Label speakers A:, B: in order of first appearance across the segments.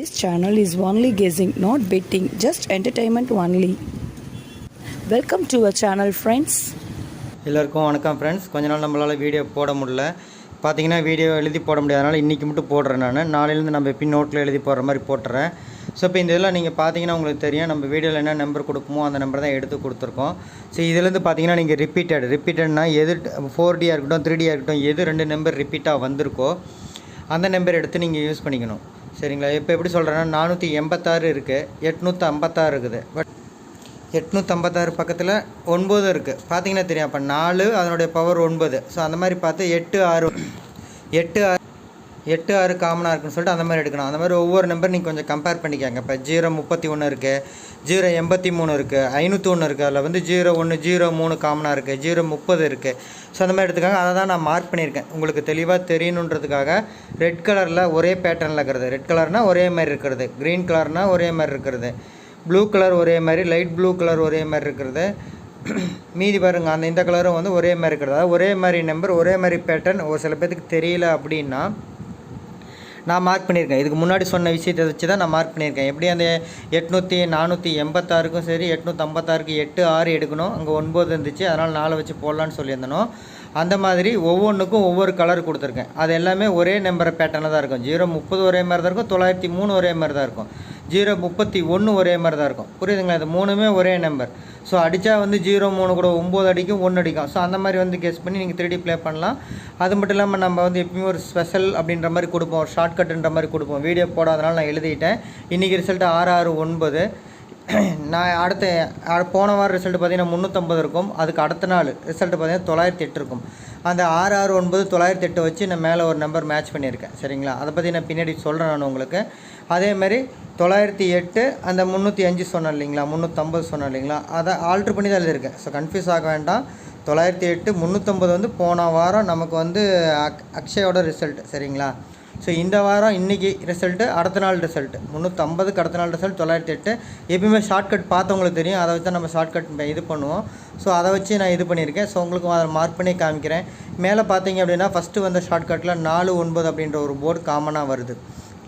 A: This channel is only guessing, not betting, just entertainment only. Welcome to our channel friends
B: எல்லாருக்கும் வணக்கம் friends கொஞ்ச நாள் நம்மளால் video போட முடியல. பார்த்தீங்கன்னா வீடியோ எழுதி போட முடியாதனால இன்றைக்கி மட்டும் போடுறேன் நான். நாளையிலேருந்து நம்ம பின் நோட்டில் எழுதி போடுற மாதிரி போட்டுறேன். ஸோ இப்போ இந்த இதெல்லாம் நீங்கள் பார்த்தீங்கன்னா உங்களுக்கு தெரியும் நம்ம வீடியோவில் என்ன நம்பர் கொடுக்குமோ அந்த நம்பர் தான் எடுத்து கொடுத்துருக்கோம். ஸோ இதுலேருந்து பார்த்தீங்கன்னா நீங்கள் ரிப்பீட்டட் ரிப்பீட்டட்னா எது ஃபோர் டியாக இருக்கட்டும் த்ரீ டியாக இருக்கட்டும் எது ரெண்டு நம்பர் ரிப்பீட்டாக வந்திருக்கோ அந்த நம்பர் எடுத்து நீங்கள் யூஸ் பண்ணிக்கணும். சரிங்களா? இப்போ எப்படி சொல்கிறேன்னா நானூற்றி எண்பத்தாறு இருக்குது எட்நூற்றி ஐம்பத்தாறு இருக்குது. பட் எட்நூற்றம்பத்தாறு பக்கத்தில் ஒன்பது இருக்குது பார்த்தீங்கன்னா தெரியும். அப்போ நாலு அதனுடைய பவர் ஒன்பது. ஸோ அந்த மாதிரி பார்த்து எட்டு ஆறு எட்டு ஆறு எட்டு ஆறு காமனாக இருக்குன்னு சொல்லிட்டு அந்த மாதிரி எடுக்கணும். அந்த மாதிரி ஒவ்வொரு நம்பர் நீங்கள் கொஞ்சம் கம்பேர் பண்ணிக்கோங்க. இப்போ ஜீரோ முப்பத்தி ஒன்று இருக்குது ஜீரோ எண்பத்தி மூணு இருக்குது ஐநூற்றி ஒன்று இருக்குது அதில் வந்து ஜீரோ ஒன்று ஜீரோ மூணு காமனாக இருக்குது ஜீரோ முப்பது இருக்குது ஸோ அந்த மாதிரி எடுத்துக்காங்க. அதை தான் நான் மார்க் பண்ணியிருக்கேன். உங்களுக்கு தெளிவாக தெரியணுன்றதுக்காக ரெட் கலரில் ஒரே பேட்டர்னில் இருக்கிறது. ரெட் கலர்னால் ஒரே மாதிரி இருக்கிறது. க்ரீன் கலர்னால் ஒரே மாதிரி இருக்கிறது. ப்ளூ கலர் ஒரே மாதிரி லைட் ப்ளூ கலர் ஒரே மாதிரி இருக்கிறது. மீதி பாருங்க அந்த இந்த கலரும் வந்து ஒரே மாதிரி இருக்கிறது. அதாவது ஒரே மாதிரி நம்பர் ஒரே மாதிரி பேட்டர்ன் ஒரு சில பேர்த்துக்கு தெரியல அப்படின்னா நான் மார்க் பண்ணியிருக்கேன். இதுக்கு முன்னாடி சொன்ன விஷயத்தை வச்சு தான் நான் மார்க் பண்ணியிருக்கேன். எப்படி அந்த எட்நூற்றி நானூற்றி எண்பத்தாறுக்கும் சரி எட்நூற்றி ஐம்பத்தாறுக்கு எட்டு ஆறு எடுக்கணும். அங்கே ஒன்பது இருந்துச்சு. அதனால் நாலு வச்சு போடலான்னு சொல்லியிருந்தனோ அந்த மாதிரி ஒவ்வொன்றுக்கும் ஒவ்வொரு கலர் கொடுத்துருக்கேன். அது எல்லாமே ஒரே நம்பர் பேட்டர்னில் தான் இருக்கும். ஜீரோ முப்பது ஒரே மாதிரி தான் இருக்கும். தொள்ளாயிரத்தி மூணு ஒரே மாதிரி தான் இருக்கும். ஜீரோ முப்பத்தி ஒன்று ஒரே மாதிரி தான் இருக்கும். புரியுதுங்களா? இது மூணுமே ஒரே நம்பர் ஸோ அடித்தா வந்து ஜீரோ மூணு கூட ஒம்பது அடிக்கும் ஒன்று அடிக்கும். ஸோ அந்த மாதிரி வந்து கெஸ் பண்ணி நீங்கள் த்ரீ ப்ளே பண்ணலாம். அது மட்டும் இல்லாமல் நம்ம வந்து எப்பயுமே ஒரு ஸ்பெஷல் அப்படின்ற மாதிரி கொடுப்போம். ஒரு ஷார்ட்கட்டுன்ற மாதிரி கொடுப்போம். வீடியோ போடாதனால நான் எழுதிட்டேன். இன்றைக்கி ரிசல்ட் ஆறு ஆறு ஒன்பது. நான் அடுத்த போன வாரம் ரிசல்ட் பார்த்தீங்கன்னா முந்நூற்றம்பது இருக்கும். அதுக்கு அடுத்த நாள் ரிசல்ட் பார்த்தீங்கன்னா தொள்ளாயிரத்தி எட்டு இருக்கும். அந்த ஆறு ஆறு ஒன்பது தொள்ளாயிரத்தி எட்டு வச்சு நான் மேலே ஒரு நம்பர் மேட்ச் பண்ணியிருக்கேன். சரிங்களா? அதை பற்றி நான் பின்னாடி சொல்கிறேன் நான் உங்களுக்கு. அதே மாதிரி தொள்ளாயிரத்தி எட்டு அந்த முந்நூற்றி அஞ்சு சொன்னேன் இல்லைங்களா? முந்நூற்றம்பது சொன்னேன் இல்லைங்களா? அதை ஆல்ட்ரு பண்ணி தான் எழுதியிருக்கேன். ஸோ கன்ஃபியூஸ் ஆக வேண்டாம். தொள்ளாயிரத்தி எட்டு முந்நூற்றம்பது வந்து போன வாரம் நமக்கு வந்து அக் அக்ஷயோட ரிசல்ட் சரிங்களா? ஸோ இந்த வாரம் இன்றைக்கி ரிசல்ட்டு அடுத்த நாள் ரிசல்ட் முந்நூற்றம்பதுக்கு அடுத்த நாள் ரிசல்ட் தொள்ளாயிரத்தி எட்டு. எப்பயுமே ஷார்ட்கட் பார்த்தவங்களுக்கு தெரியும். அதை வச்சு தான் நம்ம ஷார்ட்கட் இது பண்ணுவோம். ஸோ அதை வச்சு நான் இது பண்ணியிருக்கேன். ஸோ உங்களுக்கு அதை மார்க் பண்ணி காமிக்கிறேன். மேலே பார்த்தீங்க அப்படின்னா ஃபஸ்ட்டு வந்த ஷார்ட்கட்டில் நாலு ஒன்பது அப்படின்ற ஒரு போர்டு காமனாக வருது.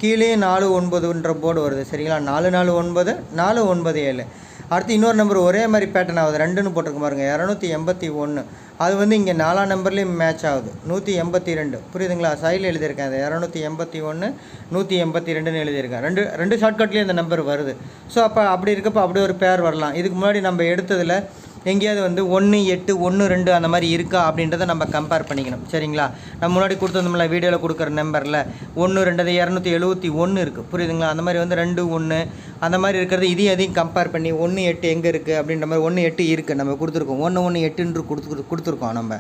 B: கீழே நாலு ஒன்பதுன்ற போர்டு வருது. சரிங்களா? நாலு நாலு ஒன்பது நாலு ஒன்பது ஏழு. அடுத்து இன்னொரு நம்பர் ஒரே மாதிரி பேட்டர்ன் ஆகுது. ரெண்டுன்னு போட்டிருக்கு பாருங்க. இரநூத்தி எண்பத்தி ஒன்று அது வந்து இங்கே நாலாம் நம்பர்லேயும் மேட்ச் ஆகுது. நூற்றி எண்பத்தி ரெண்டு புரியுதுங்களா? சைடில் எழுதியிருக்கேன் அது. இரநூத்தி எண்பத்தி ஒன்று நூற்றி எண்பத்தி ரெண்டுன்னு எழுதியிருக்கேன். ரெண்டு ரெண்டு ஷார்ட்கட்லேயும் இந்த நம்பர் வருது. ஸோ அப்போ அப்படி இருக்கப்போ அப்படி ஒரு பேர் வரலாம். இதுக்கு முன்னாடி நம்ம எடுத்ததில் எங்கேயாவது வந்து ஒன்று எட்டு ஒன்று ரெண்டு அந்த மாதிரி இருக்கா அப்படின்றத நம்ம கம்பேர் பண்ணிக்கணும். சரிங்களா? நம்ம முன்னாடி கொடுத்துருந்தோம்ல வீடியோவில் கொடுக்குற நம்பரில் ஒன்று ரெண்டு இரநூத்தி எழுபத்தி ஒன்று இருக்குது புரியுதுங்களா? அந்த மாதிரி வந்து ரெண்டு ஒன்று அந்த மாதிரி இருக்கிறது இதையும் அதையும் கம்பேர் பண்ணி ஒன்று எட்டு எங்கே இருக்குது அப்படின்ற மாதிரி ஒன்று எட்டு இருக்குது நம்ம கொடுத்துருக்கோம். ஒன்று ஒன்று எட்டுன்று கொடுத்து கொடுத்துருக்கோம் நம்ம.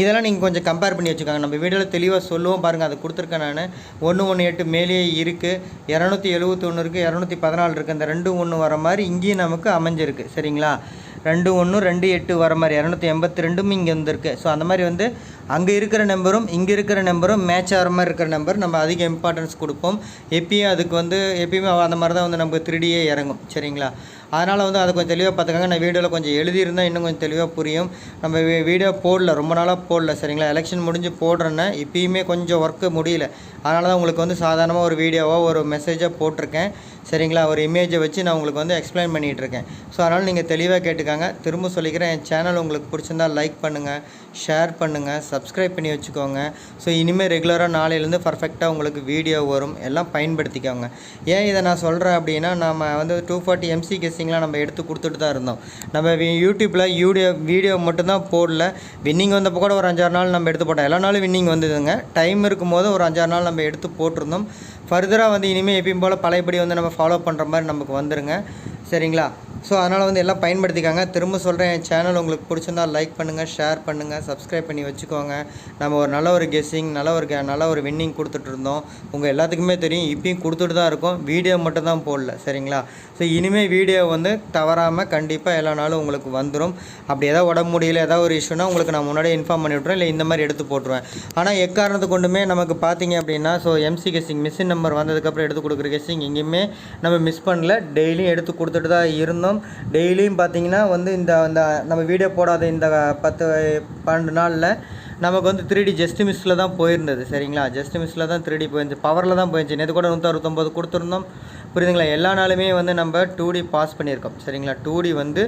B: இதெல்லாம் நீங்கள் கொஞ்சம் கம்பேர் பண்ணி வச்சுக்கோங்க. நம்ம வீடியோவில் தெளிவாக சொல்லுவோம். பாருங்கள் அதை கொடுத்துருக்கேன் நான். ஒன்று ஒன்று எட்டு மேலேயே இருக்குது இரநூத்தி எழுபத்தொன்று இருக்குது இரநூத்தி பதினாலு இருக்குது அந்த ரெண்டு ஒன்று வர மாதிரி இங்கேயும் நமக்கு அமைஞ்சிருக்கு. சரிங்களா? ரெண்டு ஒன்று ரெண்டு எட்டு வர மாதிரி இரநூத்தி எண்பத்தி ரெண்டும் இங்கே வந்திருக்கு. ஸோ அந்த மாதிரி வந்து அங்கே இருக்கிற நம்பரும் இங்கே இருக்கிற நம்பரும் மேட்ச் ஆகிற மாதிரி இருக்கிற நம்பர் நம்ம அதிக இம்பார்ட்டன்ஸ் கொடுப்போம். எப்பயும் அதுக்கு வந்து எப்பயுமே அந்த மாதிரி தான் வந்து நமக்கு த்ரீடியே இறங்கும். சரிங்களா? அதனால் வந்து அதை கொஞ்சம் தெளிவாக பார்த்துக்கோங்க. நான் வீடியோவில் கொஞ்சம் எழுதியிருந்தால் இன்னும் கொஞ்சம் தெளிவாக புரியும். நம்ம வீடியோ போடல. ரொம்ப நாளாக போடல. சரிங்களா? எலெக்ஷன் முடிஞ்சு போடுறேன்னா இப்பயுமே கொஞ்சம் ஒர்க்கு முடியல. அதனால தான் உங்களுக்கு வந்து சாதாரணமாக ஒரு வீடியோவாக ஒரு மெசேஜாக போட்டிருக்கேன். சரிங்களா? ஒரு இமேஜை வச்சு நான் உங்களுக்கு வந்து எக்ஸ்பிளைன் பண்ணிகிட்டு இருக்கேன் ஸோ அதனால் நீங்கள் தெளிவாக கேட்டுக்காங்க. திரும்ப சொல்லிக்கிறேன். என் சேனல் உங்களுக்கு பிடிச்சிருந்தா லைக் பண்ணுங்கள் ஷேர் பண்ணுங்கள் சப்ஸ்கிரைப் பண்ணி வச்சுக்கோங்க. ஸோ இனிமேல் ரெகுலராக நாளையிலேருந்து பர்ஃபெக்டாக உங்களுக்கு வீடியோ வரும். எல்லாம் பயன்படுத்திக்கோங்க. ஏன் இதை நான் சொல்கிறேன் அப்படின்னா நம்ம வந்து டூ ஃபார்ட்டி எம்சி கெஸ்ஸிங்லாம் நம்ம எடுத்து கொடுத்துட்டு தான் இருந்தோம். நம்ம யூடியூப்பில் வீடியோ வீடியோ மட்டும்தான் போடல. வின்னிங் வந்தப்போ கூட ஒரு அஞ்சாறு நாள் நம்ம எடுத்து போட்டோம். எல்லா நாளும் வின்னிங் வந்ததுங்க. டைம் இருக்கும்போது ஒரு அஞ்சாறு நாள் நம்ம எடுத்து போட்டிருந்தோம். ஃபர்தராக வந்து இனிமேல் எப்பயும் போல் பழையபடி வந்து நம்ம ஃபாலோ பண்ணுற மாதிரி நமக்கு வந்துருங்க. சரிங்களா? ஸோ அதனால் வந்து எல்லாம் பயன்படுத்திக்காங்க. திரும்ப சொல்கிறேன் என் சேனல் உங்களுக்கு பிடிச்சிருந்தா லைக் பண்ணுங்கள் ஷேர் பண்ணுங்கள் சப்ஸ்கிரைப் பண்ணி வச்சுக்கோங்க. நம்ம ஒரு நல்ல ஒரு கெஸ்ஸிங் நல்ல ஒரு நல்ல ஒரு வின்னிங் கொடுத்துட்டு இருந்தோம். உங்கள் எல்லாத்துக்குமே தெரியும் இப்பயும் கொடுத்துட்டு தான் இருக்கோம். வீடியோ மட்டும் தான் போடல சரிங்களா? ஸோ இனிமேல் வீடியோ வந்து தவறாமல் கண்டிப்பாக எல்லா நாளும் உங்களுக்கு வந்துடும் அப்படி ஏதாவது உடம்பு முடியல ஏதாவது ஒரு இஷ்யூனா உங்களுக்கு நான் முன்னாடியே இன்ஃபார்ம் பண்ணி விட்ருவேன் இல்லை இந்த மாதிரி எடுத்து போட்டுருவேன். ஆனால் எக்காரணத்து கொண்டுமே நமக்கு பார்த்தீங்க அப்படின்னா so MC guessing machine number வந்ததுக்கப்புறம் எடுத்து கொடுக்குற கெஸ்ஸிங் எங்கேயுமே நம்ம மிஸ் பண்ணல. டெய்லியும் எடுத்து கொடுத்துட்டு தான் இருந்தோம். டெய்லியும் பார்த்தீங்கன்னா வந்து இந்த இந்த நம்ம வீடியோ போடாத இந்த பத்து பன்னெண்டு நாளில் நமக்கு வந்து த்ரீ டி ஜஸ்ட் மிஸ்ஸில் தான் போயிருந்தது. சரிங்களா? ஜஸ்ட் மிஸ்ஸில் தான் த்ரீ டி போயிருந்துச்சு. பவரில் தான் போயிருந்துச்சு. நேற்று கூட நூற்றி அறுபத்தொம்பது கொடுத்துருந்தோம். புரியுதுங்களா? எல்லா நாளுமே வந்து நம்ம டூ டி பாஸ் பண்ணியிருக்கோம். சரிங்களா? டூ டி வந்து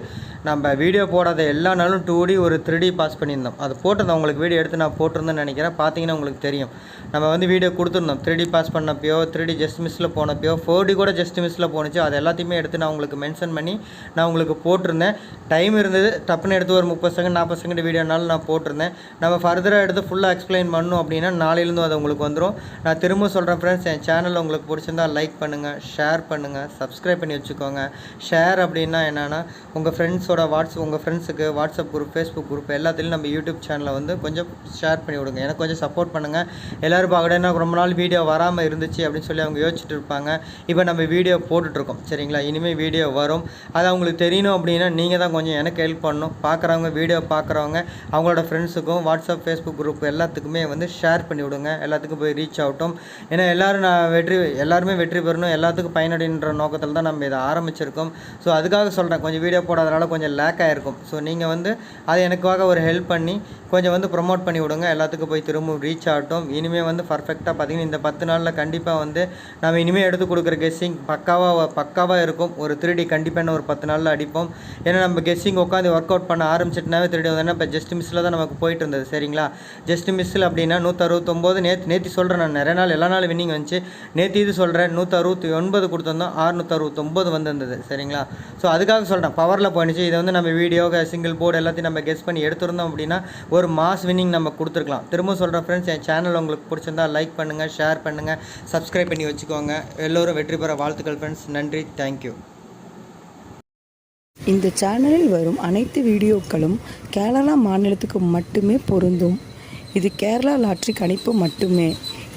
B: நம்ம வீடியோ போடாத எல்லா நாளும் டூ டி ஒரு த்ரீ டி பாஸ் பண்ணியிருந்தோம். அது போட்டிருந்தோம். உங்களுக்கு வீடியோ எடுத்து நான் போட்டிருந்தேன்னு நினைக்கிறேன். பார்த்தீங்கன்னா உங்களுக்கு தெரியும். நம்ம வந்து வீடியோ கொடுத்துருந்தோம். த்ரீ டி பாஸ் பண்ணப்பயோ த்ரீ டி ஜஸ்ட் மிஸ்ஸில் போனப்பையோ ஃபோர் டி கூட ஜஸ்ட் மிஸ்ஸில் போணுச்சு. அது எல்லாத்தையுமே எடுத்து நான் உங்களுக்கு மென்ஷன் பண்ணி நான் உங்களுக்கு போட்டிருந்தேன். டைம் இருந்தது. டப்புன்னு எடுத்து ஒரு முப்பது செகண்ட் நாற்பது செகண்ட் வீடியோனாலும் நான் போட்டிருந்தேன். நம்ம ஃபர்தராக எடுத்து ஃபுல்லாக எக்ஸ்பிளைன் பண்ணணும் அப்படின்னா நாளையிலேருந்து அது உங்களுக்கு வந்துடும் நான் திரும்ப சொல்கிறேன் ஃப்ரெண்ட்ஸ் என் சேனல் உங்களுக்கு பிடிச்சிருந்தா லைக் பண்ணுங்கள் ஷேர் ஷேர் பண்ணுங்கள் சப்ஸ்கிரைப் பண்ணி வச்சுக்கோங்க. ஷேர் அப்படின்னா என்னென்னா உங்கள் ஃப்ரெண்ட்ஸோட வாட்ஸ்அப் உங்கள் ஃப்ரெண்ட்ஸுக்கு வாட்ஸ்அப் குரூப் ஃபேஸ்புக் குரூப் எல்லாத்துலேயும் நம்ம யூடியூப் சேனலை வந்து கொஞ்சம் ஷேர் பண்ணி விடுங்க. எனக்கு கொஞ்சம் சப்போர்ட் பண்ணுங்கள் எல்லோரும் பார்க்கடேன்னா ரொம்ப நாள் வீடியோ வராமல் இருந்துச்சு அப்படின்னு சொல்லி அவங்க யோசிச்சுட்டு இருப்பாங்க. இப்போ நம்ம வீடியோ போட்டுட்ருக்கோம் சரிங்களா? இனிமேல் வீடியோ வரும். அது அவங்களுக்கு தெரியணும் அப்படின்னா நீங்கள் தான் கொஞ்சம் எனக்கு ஹெல்ப் பண்ணணும். பார்க்குறவங்க வீடியோ பார்க்குறவங்க அவங்களோட ஃப்ரெண்ட்ஸுக்கும் வாட்ஸ்அப் ஃபேஸ்புக் குரூப் எல்லாத்துக்குமே வந்து ஷேர் பண்ணி விடுங்க. எல்லாத்துக்கும் போய் ரீச் ஆகட்டும் ஏன்னா எல்லோரும் நான் வெற்றி எல்லாருமே வெற்றி பெறணும். எல்லாத்துக்கும் பயனடைன்ற நோக்கத்தில் தான் நம்ம இதை ஆரம்பிச்சிருக்கோம். ஸோ அதுக்காக சொல்கிறேன் கொஞ்சம் வீடியோ போடாதனால கொஞ்சம் லேக் ஆகிருக்கும் ஸோ நீங்கள் வந்து அதை எனக்காக ஒரு ஹெல்ப் பண்ணி கொஞ்சம் வந்து ப்ரொமோட் பண்ணி விடுங்க. எல்லாத்துக்கும் போய் திரும்ப ரீச் ஆகட்டும். இனிமேல் வந்து பர்ஃபெக்டாக பார்த்தீங்கன்னா இந்த பத்து நாளில் கண்டிப்பாக வந்து நம்ம இனிமேல் எடுத்து கொடுக்குற கெஸ்ஸிங் பக்காவாக பக்காவாக இருக்கும். ஒரு திருடி கண்டிப்பாக ஒரு பத்து நாளில் அடிப்போம். ஏன்னா நம்ம கெஸ்ஸிங் உட்காந்து ஒர்க் அவுட் பண்ண ஆரம்பிச்சிட்டுனாவே திருடி வந்து இப்போ ஜஸ்ட் மிஸ்ஸில் தான் நமக்கு போயிட்டு இருந்தது. சரிங்களா? ஜஸ்ட் மிஸ்ஸில் அப்படின்னா நூற்றறுபத்தொம்போது நேற்று நேற்று சொல்கிறேன் நான் நிறைய நாள் எல்லா நாள் வின்னிங் வந்துச்சு. நேற்று இது சொல்கிறேன் நூற்றறுபத்தி ஒன்பது ஒன்பது கொடுத்துருந்தோம் ஆறுநூற்றி அறுபத்தொம்போது வந்திருந்தது சரிங்களா? ஸோ அதுக்காக சொல்கிறேன் பவரில் போயிடுச்சு. இதை வந்து நம்ம வீடியோ சிங்கிள் போர்டு எல்லாத்தையும் நம்ம கெஸ் பண்ணி எடுத்திருந்தோம் அப்படின்னா ஒரு மாஸ் வின்னிங் நம்ம கொடுத்துருக்கலாம். திரும்ப சொல்கிறேன் ஃப்ரெண்ட்ஸ் என் சேனல் உங்களுக்கு பிடிச்சிருந்தா லைக் பண்ணுங்கள் ஷேர் பண்ணுங்கள் சப்ஸ்கிரைப் பண்ணி வச்சுக்கோங்க. எல்லோரும் வெற்றி பெற வாழ்த்துக்கள் ஃப்ரெண்ட்ஸ் நன்றி தேங்க்யூ
A: இந்த சேனலில் வரும் அனைத்து வீடியோக்களும் கேரளா மாநிலத்துக்கு மட்டுமே பொருந்தும். இது கேரளா லாட்ரி கணிப்பு மட்டுமே.